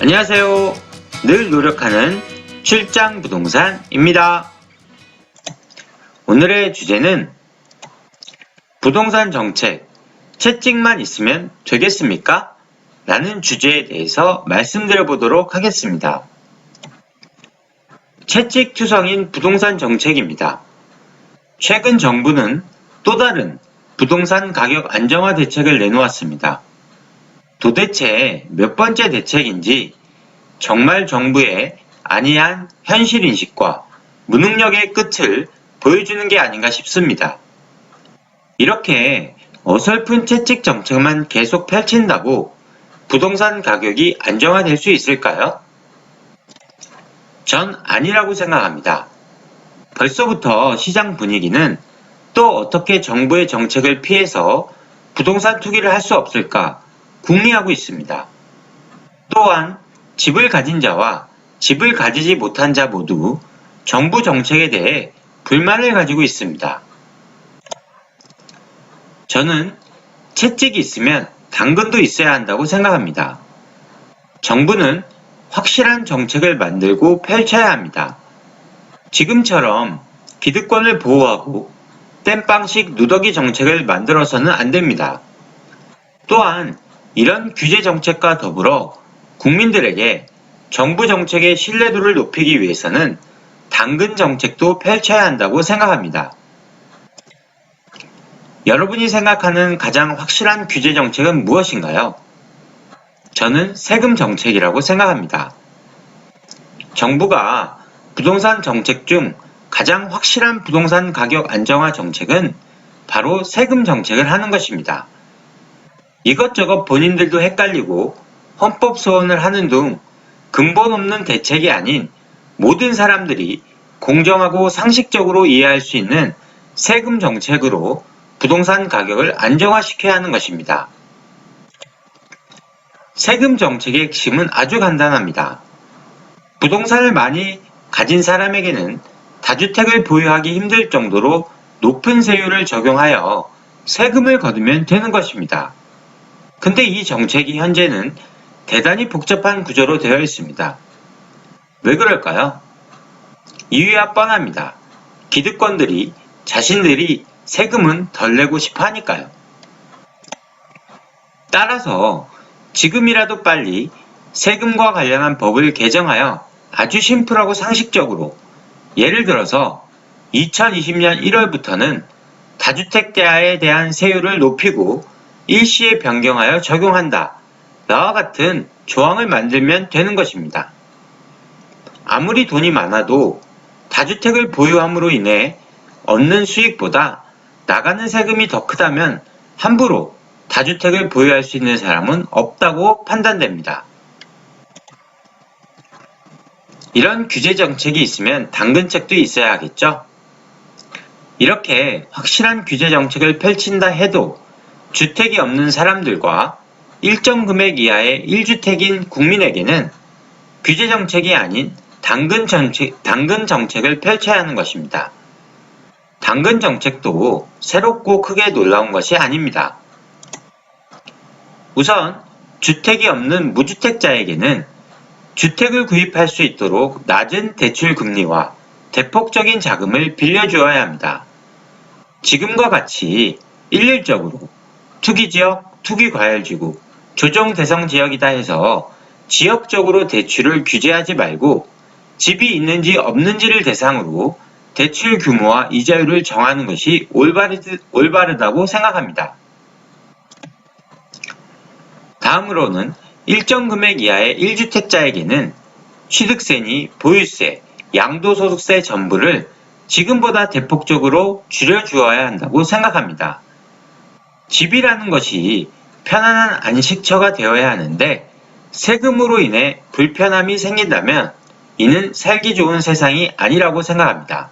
안녕하세요. 늘 노력하는 출장 부동산입니다. 오늘의 주제는 부동산 정책, 채찍만 있으면 되겠습니까? 라는 주제에 대해서 말씀드려 보도록 하겠습니다. 채찍 투성인 부동산 정책입니다. 최근 정부는 또 다른 부동산 가격 안정화 대책을 내놓았습니다. 도대체 몇 번째 대책인지 정말 정부의 안이한 현실인식과 무능력의 끝을 보여주는 게 아닌가 싶습니다. 이렇게 어설픈 채찍 정책만 계속 펼친다고 부동산 가격이 안정화될 수 있을까요? 전 아니라고 생각합니다. 벌써부터 시장 분위기는 또 어떻게 정부의 정책을 피해서 부동산 투기를 할 수 없을까 궁리하고 있습니다. 또한 집을 가진 자와 집을 가지지 못한 자 모두 정부 정책에 대해 불만을 가지고 있습니다. 저는 채찍이 있으면 당근도 있어야 한다고 생각합니다. 정부는 확실한 정책을 만들고 펼쳐야 합니다. 지금처럼 기득권을 보호하고 땜빵식 누더기 정책을 만들어서는 안 됩니다. 또한 이런 규제 정책과 더불어 국민들에게 정부 정책의 신뢰도를 높이기 위해서는 당근 정책도 펼쳐야 한다고 생각합니다. 여러분이 생각하는 가장 확실한 규제 정책은 무엇인가요? 저는 세금 정책이라고 생각합니다. 정부가 부동산 정책 중 가장 확실한 부동산 가격 안정화 정책은 바로 세금 정책을 하는 것입니다. 이것저것 본인들도 헷갈리고 헌법 소원을 하는 등 근본 없는 대책이 아닌 모든 사람들이 공정하고 상식적으로 이해할 수 있는 세금 정책으로 부동산 가격을 안정화시켜야 하는 것입니다. 세금 정책의 핵심은 아주 간단합니다. 부동산을 많이 가진 사람에게는 다주택을 보유하기 힘들 정도로 높은 세율을 적용하여 세금을 거두면 되는 것입니다. 근데 이 정책이 현재는 대단히 복잡한 구조로 되어 있습니다. 왜 그럴까요? 이유야 뻔합니다. 기득권들이 자신들이 세금은 덜 내고 싶어 하니까요. 따라서 지금이라도 빨리 세금과 관련한 법을 개정하여 아주 심플하고 상식적으로 예를 들어서 2020년 1월부터는 다주택자에 대한 세율을 높이고 일시에 변경하여 적용한다. 나와 같은 조항을 만들면 되는 것입니다. 아무리 돈이 많아도 다주택을 보유함으로 인해 얻는 수익보다 나가는 세금이 더 크다면 함부로 다주택을 보유할 수 있는 사람은 없다고 판단됩니다. 이런 규제 정책이 있으면 당근책도 있어야 하겠죠? 이렇게 확실한 규제 정책을 펼친다 해도 주택이 없는 사람들과 일정 금액 이하의 1주택인 국민에게는 규제 정책이 아닌 당근 정책, 당근 정책을 펼쳐야 하는 것입니다. 당근 정책도 새롭고 크게 놀라운 것이 아닙니다. 우선 주택이 없는 무주택자에게는 주택을 구입할 수 있도록 낮은 대출 금리와 대폭적인 자금을 빌려주어야 합니다. 지금과 같이 일률적으로 투기지역, 투기과열지구, 조정대상 지역이다 해서 지역적으로 대출을 규제하지 말고 집이 있는지 없는지를 대상으로 대출 규모와 이자율을 정하는 것이 올바르, 올바르 다고 생각합니다. 다음으로는 일정 금액 이하의 1주택자에게는 취득세니 보유세, 양도소득세 전부를 지금보다 대폭적으로 줄여주어야 한다고 생각합니다. 집이라는 것이 편안한 안식처가 되어야 하는데 세금으로 인해 불편함이 생긴다면 이는 살기 좋은 세상이 아니라고 생각합니다.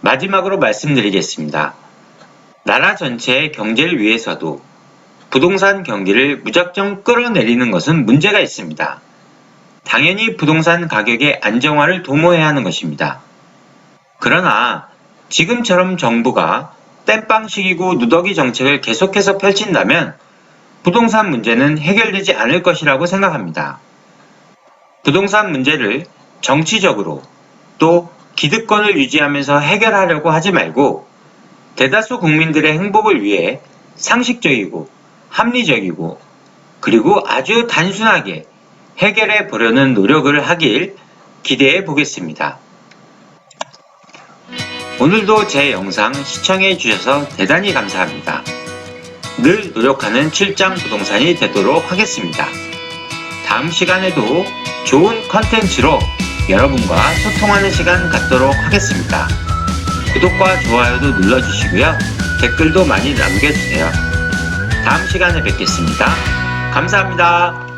마지막으로 말씀드리겠습니다. 나라 전체의 경제를 위해서도 부동산 경기를 무작정 끌어내리는 것은 문제가 있습니다. 당연히 부동산 가격의 안정화를 도모해야 하는 것입니다. 그러나 지금처럼 정부가 땜빵식이고 누더기 정책을 계속해서 펼친다면 부동산 문제는 해결되지 않을 것이라고 생각합니다. 부동산 문제를 정치적으로 또 기득권을 유지하면서 해결하려고 하지 말고 대다수 국민들의 행복을 위해 상식적이고 합리적이고 그리고 아주 단순하게 해결해 보려는 노력을 하길 기대해 보겠습니다. 오늘도 제 영상 시청해 주셔서 대단히 감사합니다. 늘 노력하는 출장 부동산이 되도록 하겠습니다. 다음 시간에도 좋은 컨텐츠로 여러분과 소통하는 시간 갖도록 하겠습니다. 구독과 좋아요도 눌러주시고요. 댓글도 많이 남겨주세요. 다음 시간에 뵙겠습니다. 감사합니다.